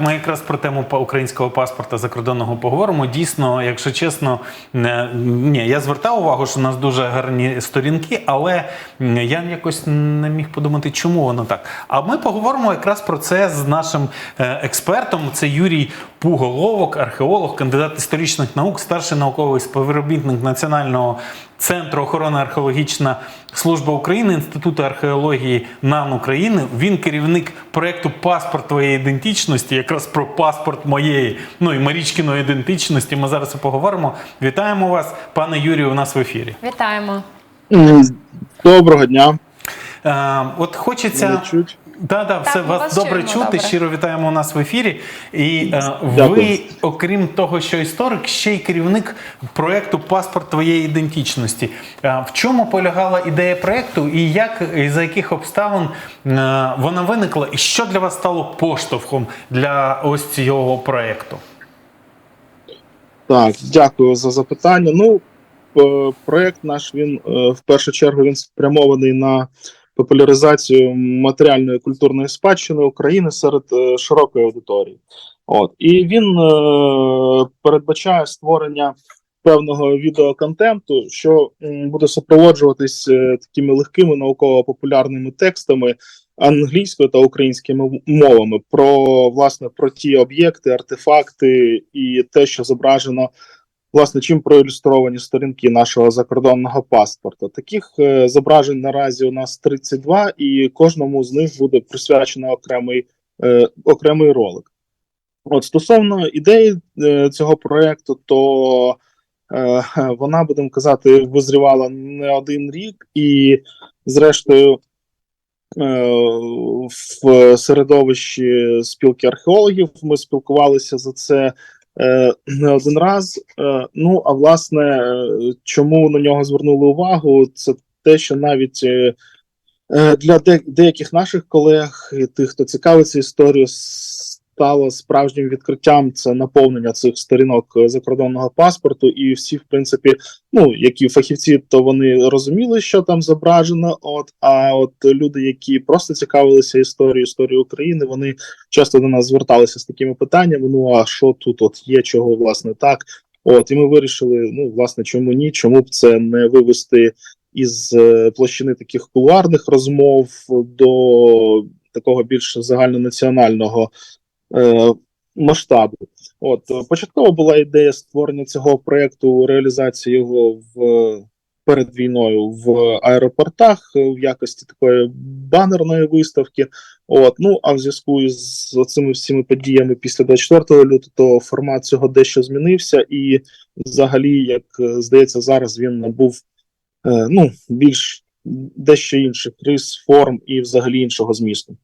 Ми якраз про тему українського паспорта закордонного поговоримо. Дійсно, якщо чесно, ні, я звертав увагу, що у нас дуже гарні сторінки, але я якось не міг подумати, чому воно так. А ми поговоримо якраз про це з нашим е, експертом. Це Юрій Пуголовок, археолог, кандидат історичних наук, старший науковий співробітник Національного центру охорони археологічна служба України, Інституту археології НАН України. Він керівник проекту Паспорт твоєї ідентичності, якраз про паспорт моєї, ну і Марічкіної ідентичності. Ми зараз і поговоримо. Вітаємо вас, пане Юрію, у нас в ефірі. Вітаємо. Доброго дня. Е, от хочеться. Да, да, все вас, вас добре чуємо, чути. добре. Щиро вітаємо у нас в ефірі. І е, Дякую. ви, окрім того, що історик, ще й керівник проекту Паспорт твоєї ідентичності. Е, в чому полягала ідея проекту, і як і за яких обставин е, вона виникла, і що для вас стало поштовхом для ось цього проекту? Так, дякую за запитання. Ну, е, проект наш він е, в першу чергу він спрямований на популяризацію матеріальної культурної спадщини України серед е, широкої аудиторії. От і він е, передбачає створення певного відеоконтенту, що буде супроводжуватись е, такими легкими науково-популярними текстами англійською та українськими мовами про власне про ті об'єкти, артефакти і те, що зображено. Власне, чим проілюстровані сторінки нашого закордонного паспорта. Таких е, зображень наразі у нас 32, і кожному з них буде присвячено окремий, е, окремий ролик. От стосовно ідеї е, цього проекту, то вона, будемо казати, визрівала не один рік, і, зрештою, в середовищі спілки археологів ми спілкувалися за це не один раз. Е, ну, а власне, е, чому на нього звернули увагу, це те, що навіть е, е, для деяких наших колег, і тих, хто цікавиться історією, стало справжнім відкриттям це наповнення цих сторінок закордонного паспорту, і всі, в принципі, ну які фахівці, то вони розуміли, що там зображено. От а от люди, які просто цікавилися історією історією України, вони часто до нас зверталися з такими питаннями: ну а що тут от є, чого власне так? От, і ми вирішили: ну, власне, чому ні? Чому б це не вивести із е, площини таких кулуарних розмов до такого більш загальнонаціонального е, масштабу? От початково була ідея створення цього проекту, реалізації його в перед війною в аеропортах в якості такої банерної виставки. От, ну а в зв'язку з цими всіми подіями після 24 лютого, то формат цього дещо змінився, і взагалі, як е, здається, зараз він набув е, ну більш дещо інших рис, форм і взагалі іншого змісту.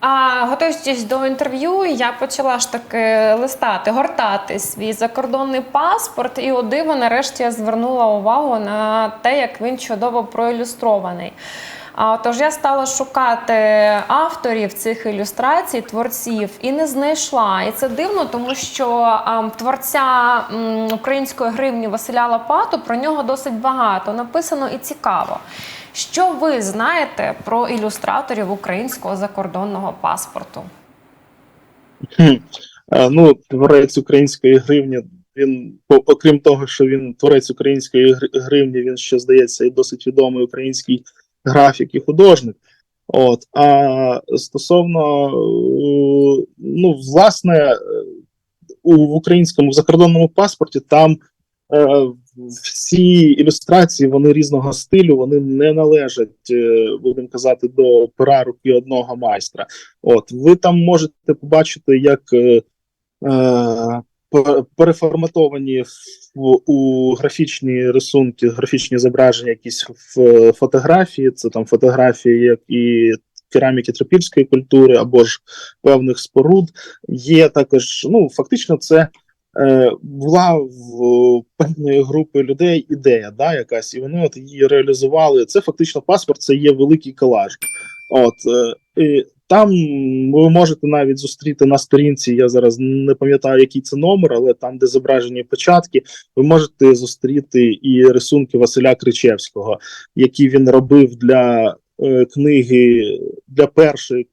А готуючись до інтерв'ю, я почала ж таки листати, гортати свій закордонний паспорт, і о диво, нарешті я звернула увагу на те, як він чудово проілюстрований. А, Тож я стала шукати авторів цих ілюстрацій, творців, і не знайшла. І це дивно, тому що а, творця м, української гривні Василя Лопату про нього досить багато написано і цікаво. Що ви знаєте про ілюстраторів українського закордонного паспорту? Е, Ну, творець української гривні. Він, окрім того, що він творець української гривні, він ще здається і досить відомий український графік і художник. От а стосовно е, ну, власне, е, у в українському закордонному паспорті там е, всі ілюстрації вони різного стилю, вони не належать, е, будемо казати, до пера руки одного майстра. От ви там можете побачити, як е, е, переформатовані в, у графічні рисунки, графічні зображення, якісь в фотографії. Це там фотографії, як і кераміки трипільської культури або ж певних споруд. Є також, ну фактично, це. Е, Була в певної групи людей ідея, да, якась, і вони от її реалізували. Це фактично паспорт, це є великий колаж. От е, і там ви можете навіть зустріти на сторінці. Я зараз не пам'ятаю, який це номер, але там, де зображені початки, ви можете зустріти і рисунки Василя Кричевського, які він робив для е, книги для першої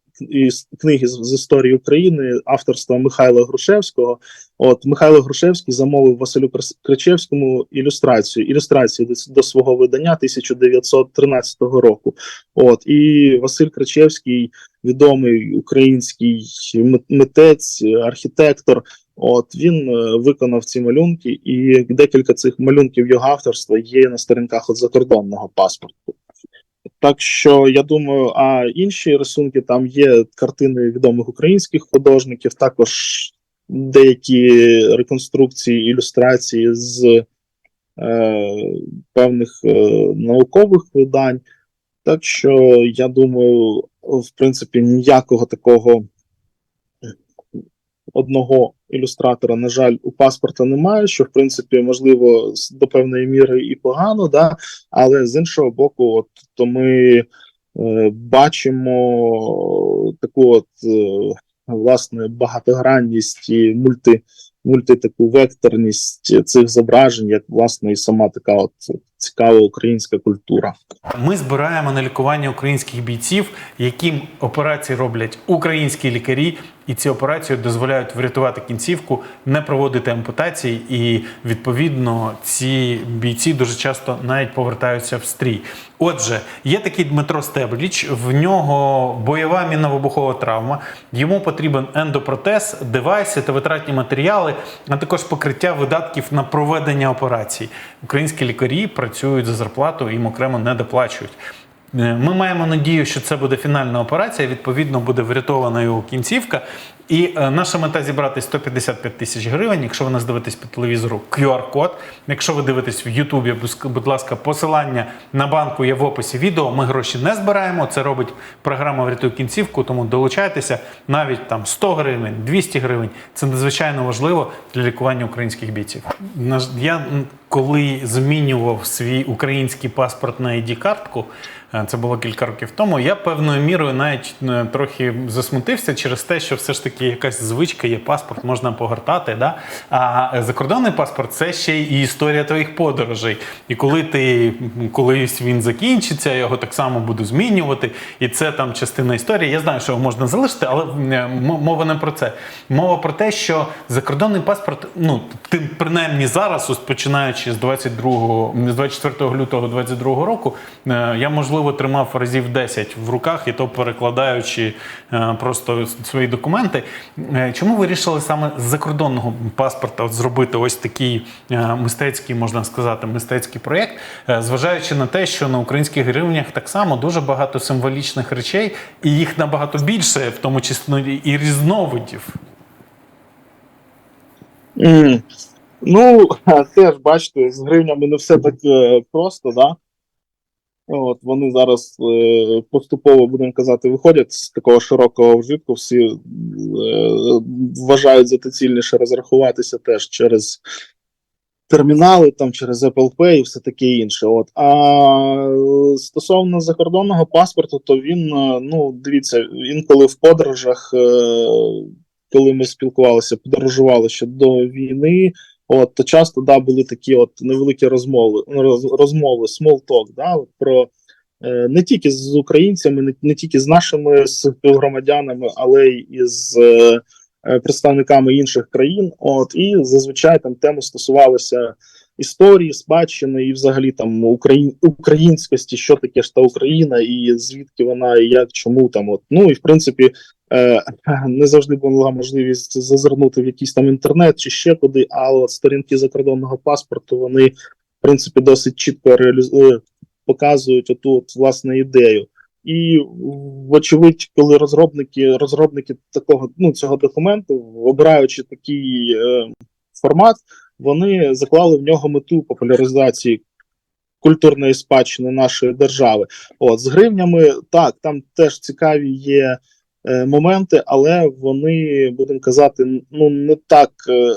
книги з, історії України авторства Михайла Грушевського. От Михайло Грушевський замовив Василю Кричевському ілюстрацію ілюстрацію до, до свого видання 1913 року. От і Василь Кричевський, відомий український митець, архітектор. От він е, виконав ці малюнки, і декілька цих малюнків його авторства є на сторінках от закордонного паспорту. Так що я думаю, а інші рисунки там є картини відомих українських художників, також деякі реконструкції, ілюстрації з е, певних е, наукових видань. Так що я думаю, в принципі, ніякого такого одного ілюстратора, на жаль, у паспорта немає, що в принципі можливо до певної міри і погано, да? але з іншого боку, от то ми е, бачимо таку от е, власне багатогранність і мульти, мульти таку векторність цих зображень, як власне і сама така от цікава українська культура. Ми збираємо на лікування українських бійців, яким операції роблять українські лікарі, і ці операції дозволяють врятувати кінцівку, не проводити ампутації, і відповідно ці бійці дуже часто навіть повертаються в стрій. Отже, є такий Дмитро Стебліч, в нього бойова мінно-вибухова травма. Йому потрібен ендопротез, девайси та витратні матеріали, а також покриття видатків на проведення операцій. Українські лікарі працюють за зарплату, їм окремо не доплачують. Е, Ми маємо надію, що це буде фінальна операція. Відповідно, буде врятована його кінцівка. І е, наша мета зібрати 155 тисяч гривень. Якщо ви нас дивитесь по телевізору, QR-код. Якщо ви дивитесь в Ютубі, будь- ласка, посилання на банку є в описі відео. Ми гроші не збираємо. Це робить програма Врятуй кінцівку. Тому долучайтеся навіть там 100 гривень, 200 гривень. Це надзвичайно важливо для лікування українських бійців. Я коли змінював свій український паспорт на id картку е, це було кілька років тому. Я певною мірою навіть е, трохи засмутився через те, що все ж таки якась звичка є паспорт, можна погортати. Да? А е, закордонний паспорт це ще й історія твоїх подорожей. І коли ти колись він закінчиться, я його так само буду змінювати. І це там частина історії. Я знаю, що його можна залишити, але м- мова не про це. Мова про те, що закордонний паспорт, ну тим принаймні зараз, ось починаючи з 22, з 24 лютого 22 року, е, я можливо тримав разів 10 в руках, і то перекладаючи е, просто свої документи. Е, Чому ви вирішили саме з закордонного паспорта зробити ось такий мистецький, можна сказати, мистецький проєкт, зважаючи на те, що на українських гривнях так само дуже багато символічних речей, і їх набагато більше, в тому числі і різновидів. Ну, теж бачите, з гривнями не все так е, просто, да? От вони зараз е, поступово, будемо казати, виходять з такого широкого вжитку. Всі е, вважають за доцільніше розрахуватися теж через термінали, там через Apple Pay і все таке інше. От а стосовно закордонного паспорту, то він ну дивіться, інколи в подорожах, коли ми спілкувалися, подорожували ще до війни. От то часто да були такі от невеликі розмови, ну, роз- розмови, small talk, да, про е, не тільки з українцями, не, не тільки з нашими співгромадянами, але й із е, е, представниками інших країн. От і зазвичай там теми стосувалися історії, спадщини і взагалі там україн, українськості, що таке ж та Україна, і звідки вона, і як, чому там. От ну і в принципі. Е, не завжди була можливість зазирнути в якийсь там інтернет чи ще куди, але сторінки закордонного паспорту вони, в принципі, досить чітко реалізують, показують оту от, власне ідею. І вочевидь, коли розробники, розробники такого ну цього документу, обираючи такий е, формат, вони заклали в нього мету популяризації культурної спадщини нашої держави. От з гривнями так, там теж цікаві є е, моменти, але вони, будемо казати, ну не так е,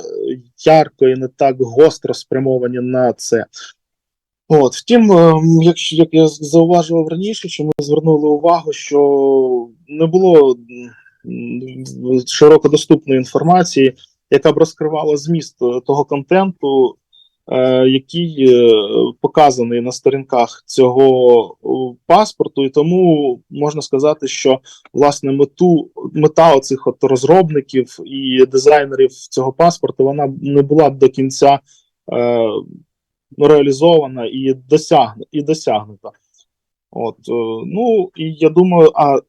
ярко і не так гостро спрямовані на це. От, втім, е, якщо як я зауважував раніше, що ми звернули увагу, що не було широко доступної інформації, яка б розкривала зміст е, того контенту, е, який е, показаний на сторінках цього е, паспорту, і тому можна сказати, що власне мету мета оцих от розробників і дизайнерів цього паспорту вона не була до кінця е, ну, реалізована і досягну, і досягнута. От, е, ну і я думаю, а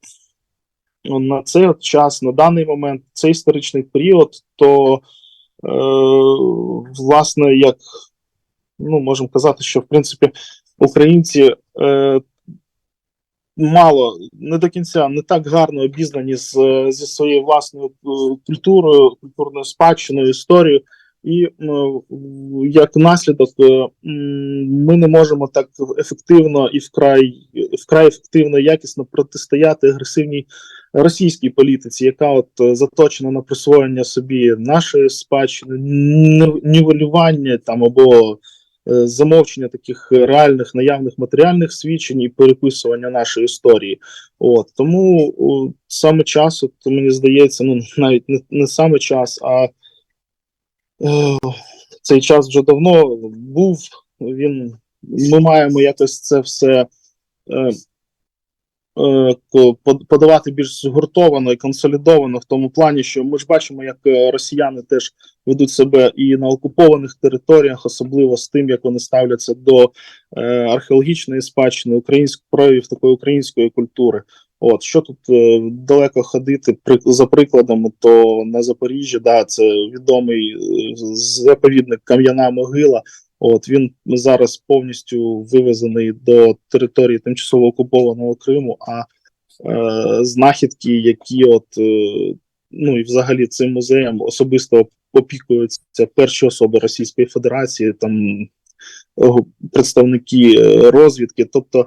ну, на цей от час, на даний момент, цей історичний період, то е, власне, як ну, можемо казати, що в принципі українці е, мало не до кінця не так гарно обізнані з, зі своєю власною е, культурою, культурною спадщиною, історією. І ну, як наслідок е, ми не можемо так ефективно і вкрай вкрай ефективно якісно протистояти агресивній російській політиці, яка от е, заточена на присвоєння собі нашої спадщини, ні- нівелювання там або е, замовчення таких реальних наявних матеріальних свідчень і переписування нашої історії. От тому саме час, от, мені здається, ну навіть не, не саме час, а е, цей час вже давно був. Він ми маємо якось це все. Е, е, подавати більш згуртовано і консолідовано в тому плані, що ми ж бачимо, як е, росіяни теж ведуть себе і на окупованих територіях, особливо з тим, як вони ставляться до е, археологічної спадщини, українських проявів такої української культури. От що тут е, далеко ходити при, за прикладами, то на Запоріжжі, да, це відомий е, заповідник Кам'яна Могила. От він зараз повністю вивезений до території тимчасово окупованого Криму. А е, знахідки, які от е, ну і взагалі цим музеєм особисто опікуються перші особи Російської Федерації, там е, представники е, розвідки. Тобто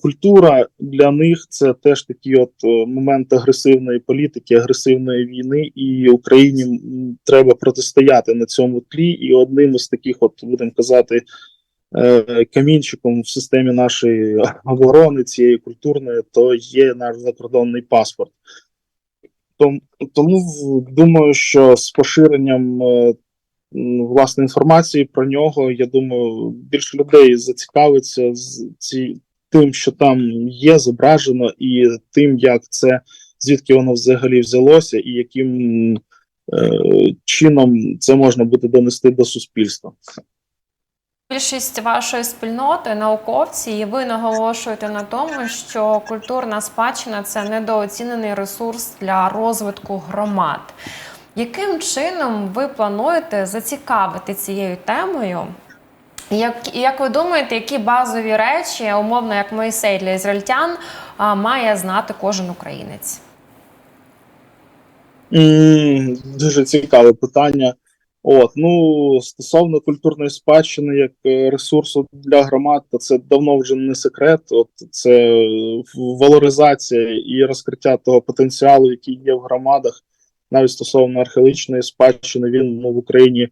культура для них це теж такий от е, момент агресивної політики, агресивної війни, і Україні треба протистояти на цьому тлі. І одним із таких, от будемо казати, е, камінчиком в системі нашої оборони цієї культурної, то є наш закордонний паспорт. Тому, думаю, що з поширенням е, власне інформації про нього, я думаю, більше людей зацікавиться з ці, тим, що там є зображено, і тим, як це звідки воно взагалі взялося, і яким е, чином це можна буде донести до суспільства. Більшість вашої спільноти, науковці, і ви наголошуєте на тому, що культурна спадщина це недооцінений ресурс для розвитку громад. Яким чином ви плануєте зацікавити цією темою? Як, як ви думаєте, які базові речі, умовно як Моїсей для ізраїльтян, має знати кожен українець? М, Дуже цікаве питання. От, ну, стосовно культурної спадщини як е, ресурсу для громад, то це давно вже не секрет. От це е, валоризація і розкриття того потенціалу, який є в громадах, навіть стосовно археологічної спадщини, він ну, в Україні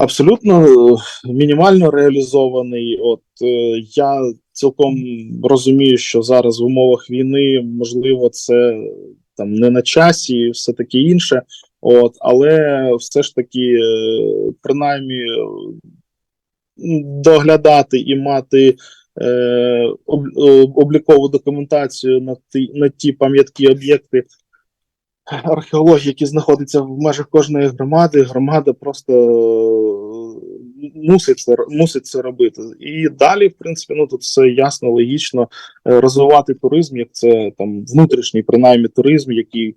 абсолютно е, мінімально реалізований. От е, я цілком розумію, що зараз в умовах війни можливо це там не на часі, і все таке інше. От, але все ж таки, е, принаймні, доглядати і мати облікову документацію на ті, на ті пам'ятки об'єкти археології, які знаходяться в межах кожної громади, громада просто е, мусить це, мусить це робити. І далі, в принципі, ну тут все ясно, логічно е, розвивати туризм, як це там внутрішній, принаймні, туризм, який е,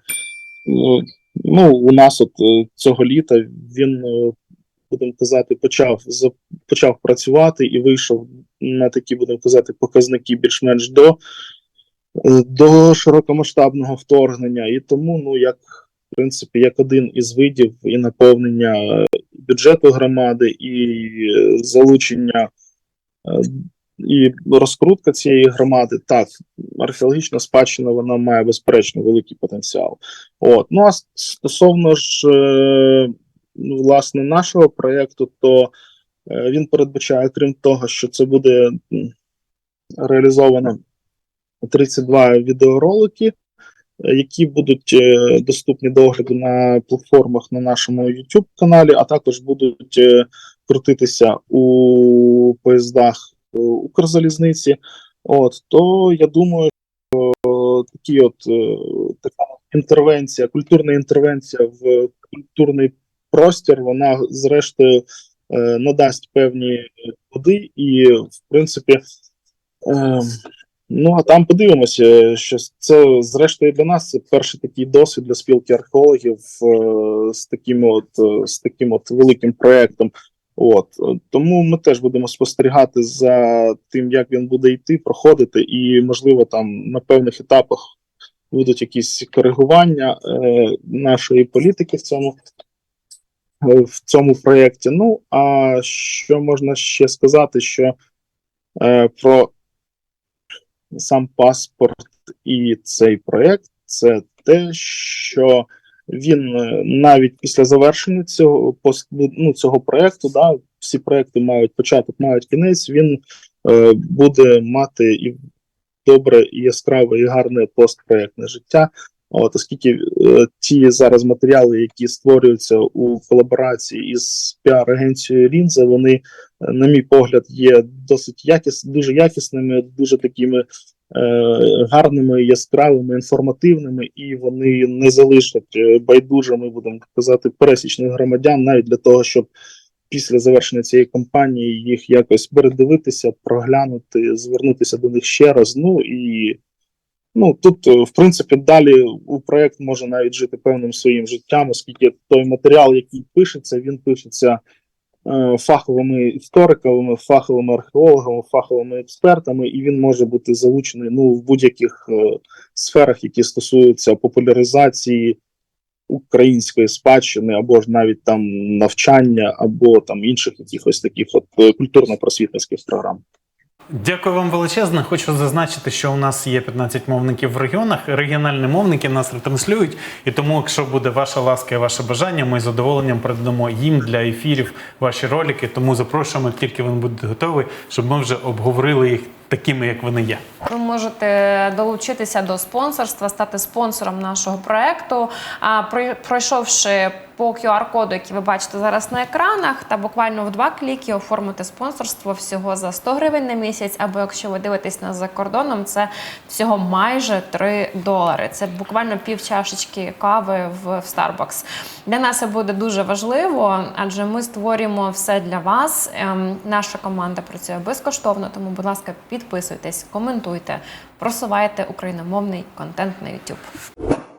ну, у нас от цього літа він, будемо казати, почав за- почав працювати і вийшов на такі, будемо казати, показники більш-менш до, до широкомасштабного вторгнення. І тому, ну, як в принципі, як один із видів і наповнення е, бюджету громади, і е, залучення е, і розкрутка цієї громади, так, археологічна спадщина вона має безперечно великий потенціал. От. Ну а стосовно ж е, ну, власне нашого проєкту, то е, він передбачає, крім того, що це буде реалізовано 32 відеоролики, е, які будуть е, доступні до огляду на платформах на нашому YouTube каналі, а також будуть е, крутитися у поїздах Укрзалізниці. От то я думаю, що такі от така інтервенція, культурна інтервенція в культурний простір, вона зрештою надасть певні плоди, і в принципі. Е, Ну, а там подивимося, що це зрештою для нас це перший такий досвід для спілки археологів е, з таким от е, з таким от великим проектом. От е, тому ми теж будемо спостерігати за тим, як він буде йти, проходити, і можливо там на певних етапах будуть якісь коригування е, нашої політики в цьому е, в цьому проєкті. Ну а що можна ще сказати, що е, про сам паспорт і цей проєкт це те, що він е, навіть після завершення цього ну, цього проєкту, да, всі проєкти мають початок, мають кінець, він е, буде мати і добре, і яскраве, і гарне постпроєктне життя. От, оскільки е, ті зараз матеріали, які створюються у колаборації із піар-агенцією Лінза, вони, на мій погляд, є досить якіс, дуже якісними, дуже такими е, гарними, яскравими, інформативними, і вони не залишать е, байдужими, будемо казати, пересічних громадян, навіть для того, щоб після завершення цієї кампанії їх якось передивитися, проглянути, звернутися до них ще раз. Ну і Ну тут, е, в принципі, далі у проект може навіть жити певним своїм життям, оскільки той матеріал, який пишеться, він пишеться фаховими істориками, фаховими археологами, фаховими експертами, і він може бути залучений ну, в будь-яких е, сферах, які стосуються популяризації української спадщини, або ж навіть там навчання, або там інших якихось таких от е, культурно-просвітницьких програм. Дякую вам величезно. Хочу зазначити, що у нас є 15 мовників в регіонах. Регіональні мовники нас ретранслюють. І тому, якщо буде ваша ласка і ваше бажання, ми з задоволенням передамо їм для ефірів ваші ролики. Тому запрошуємо, тільки вони будуть готові, щоб ми вже обговорили їх такими, як вони є. Ви можете долучитися до спонсорства, стати спонсором нашого проекту. А пройшовши по QR-коду, який ви бачите зараз на екранах, та буквально в два кліки оформити спонсорство всього за 100 гривень на місяць. Або якщо ви дивитесь нас за кордоном, це всього майже 3 долари. Це буквально пів чашечки кави в, Starbucks. Для нас це буде дуже важливо, адже ми створюємо все для вас. Ем, наша команда працює безкоштовно, тому, будь ласка, підписуйтесь, коментуйте, просувайте україномовний контент на YouTube.